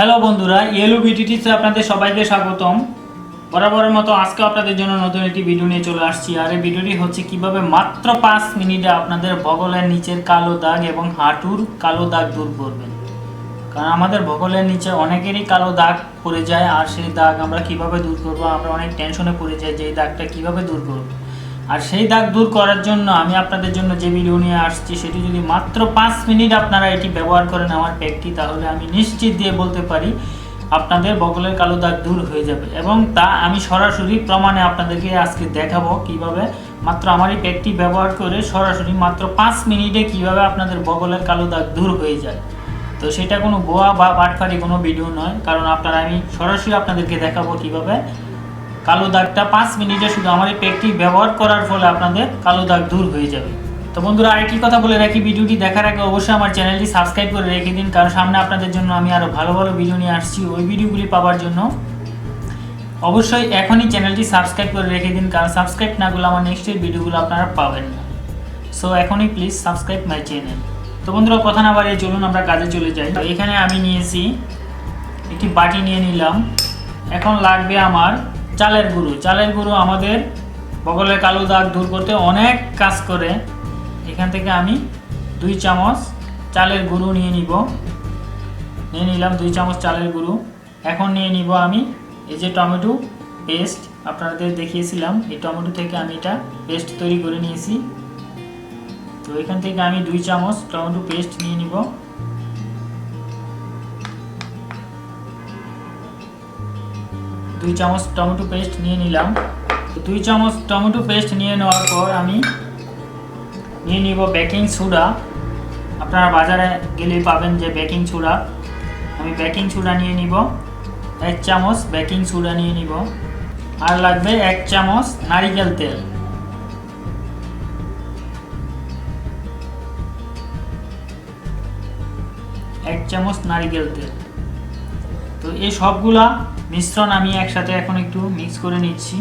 Hello বন্ধুরা yellow বিটিটিতে আপনাদের সবাইকে স্বাগতম। বরাবরের মতো আজকে আপনাদের জন্য নতুন একটি ভিডিও নিয়ে চলে আসছি। আর এই ভিডিওটি হচ্ছে কীভাবে মাত্র পাঁচ মিনিটে আপনাদের বগলের নিচের কালো দাগ এবং হাঁটুর কালো দাগ দূর করবেন। কারণ আমাদের বগলের নিচে অনেকেরই কালো দাগ পড়ে যায়, আর সেই দাগ আমরা কীভাবে দূর করব, আমরা অনেক টেনশনে পড়ে যাই যে এই দাগটা কীভাবে দূর করব। আর সেই দাগ দূর করার জন্য আমি আপনাদের জন্য যে ভিডিও নিয়ে আসছি, সেটি যদি মাত্র পাঁচ মিনিট আপনারা এটি ব্যবহার করেন আমার প্যাকটি তাহলে আমি নিশ্চিত দিয়ে বলতে পারি আপনাদের বগলের কালো দাগ দূর হয়ে যাবে। এবং তা আমি সরাসরি প্রমাণে আপনাদেরকে আজকে দেখাবো কীভাবে মাত্র আমার এই প্যাকটি ব্যবহার করে সরাসরি মাত্র পাঁচ মিনিটে কীভাবে আপনাদের বগলের কালো দাগ দূর হয়ে যায়। তো সেটা কোনো গোয়া বা বাটফারি কোনো ভিডিও নয়, কারণ আপনারা আমি সরাসরি আপনাদেরকে দেখাবো কীভাবে কালো দাগটা পাঁচ মিনিটে শুধু আমার এই প্যাকটি ব্যবহার করার ফলে আপনাদের কালো দাগ দূর হয়ে যাবে। তো বন্ধুরা, আরেকটি কথা বলে রাখি, ভিডিওটি দেখার আগে অবশ্যই আমার চ্যানেলটি সাবস্ক্রাইব করে রেখে দিন, কারণ সামনে আপনাদের জন্য আমি আরও ভালো ভালো ভিডিও নিয়ে আসছি। ওই ভিডিওগুলি পাওয়ার জন্য অবশ্যই এখনই চ্যানেলটি সাবস্ক্রাইব করে রেখে দিন, কারণ সাবস্ক্রাইব না করলে আমার নেক্সটের ভিডিওগুলো আপনারা পাবেন না। সো এখনই প্লিজ সাবস্ক্রাইব মাই চ্যানেল তো বন্ধুরা, কথা না বাড়িয়ে চলুন, আমরা কাজে চলে যাই। তো এখানে আমি নিয়েছি, একটি বাটি নিয়ে নিলাম। এখন লাগবে আমার চালের গুঁড়ো। চালের গুঁড়ো আমাদের বগলের কালো দাগ দূর করতে অনেক কাজ করে। এখান থেকে আমি দুই চামচ চালের গুঁড়ো নিয়ে নিব। নিয়ে নিলাম দুই চামচ চালের গুঁড়ো। এখন নিয়ে নিব আমি এই যে টমেটো পেস্ট। আপনাদের দেখিয়েছিলাম, এই টমেটো থেকে আমি এটা পেস্ট তৈরি করে নিয়েছি। তো এখান থেকে আমি দুই চামচ টমেটো পেস্ট নিয়ে নিব। দুই চামচ টমেটো পেস্ট নিয়ে নিলাম। দুই চামচ টমেটো পেস্ট নিয়ে নেওয়ার পর আমি নিয়ে নিব বেকিং সোডা আপনারা বাজারে গেলে পাবেন যে বেকিং সোডা আমি বেকিং সোডা নিয়ে নিব। এক চামচ বেকিং সোডা নিয়ে নিব। আর লাগবে এক চামচ নারিকেল তেল। এক চামচ নারিকেল তেল। তো এই সবগুলা মিশ্রণ আমি একসাথে এখন একটু মিক্স করে নিচ্ছি।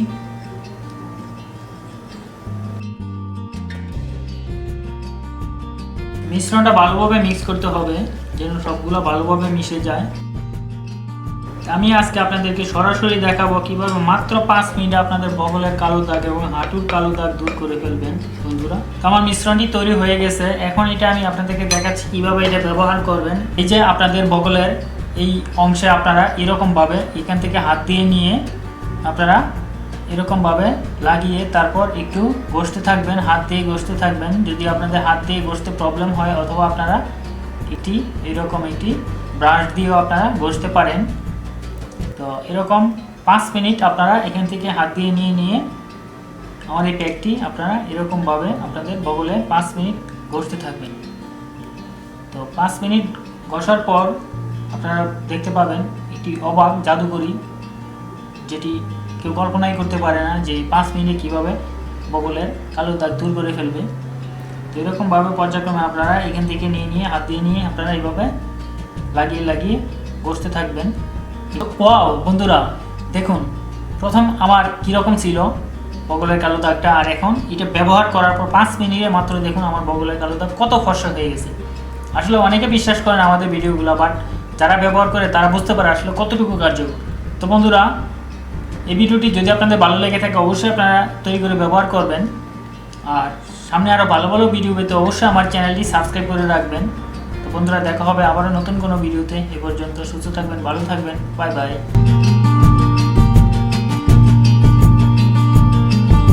মিশ্রণটা ভালোভাবে মিক্স করতে হবে, যেন সবগুলো ভালোভাবে মিশে যায়। আমি আজকে আপনাদেরকে সরাসরি দেখাবো কীভাবে মাত্র পাঁচ মিনিটে আপনাদের বগলের কালো দাগ এবং হাঁটুর কালো দাগ দূর করে ফেলবেন, বন্ধুরা। তো আমার মিশ্রণটি তৈরি হয়ে গেছে। এখন এটা আমি আপনাদেরকে দেখাচ্ছি কীভাবে এটা ব্যবহার করবেন। এই যে আপনাদের বগলের এই অংশে আপনারা এরকমভাবে এখান থেকে হাত দিয়ে নিয়ে আপনারা এরকমভাবে লাগিয়ে তারপর একটু ঘষতে থাকবেন, হাত দিয়ে ঘষতে থাকবেন। যদি আপনাদের হাত দিয়ে ঘষতে প্রবলেম হয় অথবা আপনারা এটি, এরকম একটি ব্রাশ দিয়েও আপনারা ঘষতে পারেন। তো এরকম পাঁচ মিনিট আপনারা এখান থেকে হাত দিয়ে নিয়ে নিয়ে আমার এই প্যাকটি আপনারা এরকমভাবে আপনাদের বগলে পাঁচ মিনিট ঘষতে থাকবেন। তো পাঁচ মিনিট ঘষার পর আপনারা দেখতে পাবেন একটি অবাক জাদুকরি যেটি কেউ কল্পনাই করতে পারে না যে পাঁচ মিনিটে কীভাবে বগলের কালো দাগ দূর করে ফেলবে। তো এরকমভাবে পর্যায়ক্রমে আপনারা এখান থেকে নিয়ে নিয়ে, হাত দিয়ে নিয়ে আপনারা এইভাবে লাগিয়ে লাগিয়ে বসতে থাকবেন। ওয়াও, বন্ধুরা, দেখুন, প্রথম আমার কীরকম ছিল বগলের কালো দাগটা, আর এখন এটা ব্যবহার করার পর পাঁচ মিনিটে মাত্র দেখুন আমার বগলের কালো দাগ কত ফর্সা হয়ে গেছে। আসলে অনেকে বিশ্বাস করেন আমাদের ভিডিওগুলো, বাট যারা ব্যবহার করে তারা বুঝতে পারে আসলে কতটুকু কার্যকর। তো বন্ধুরা, এই ভিডিওটি যদি আপনাদের ভালো লেগে থাকে, অবশ্যই আপনারা তৈরি করে ব্যবহার করবেন। আর সামনে আরও ভালো ভালো ভিডিও পেতে অবশ্যই আমার চ্যানেলটি সাবস্ক্রাইব করে রাখবেন। তো বন্ধুরা, দেখা হবে আবারও নতুন কোনো ভিডিওতে। এ পর্যন্ত সুস্থ থাকবেন, ভালো থাকবেন। Bye bye.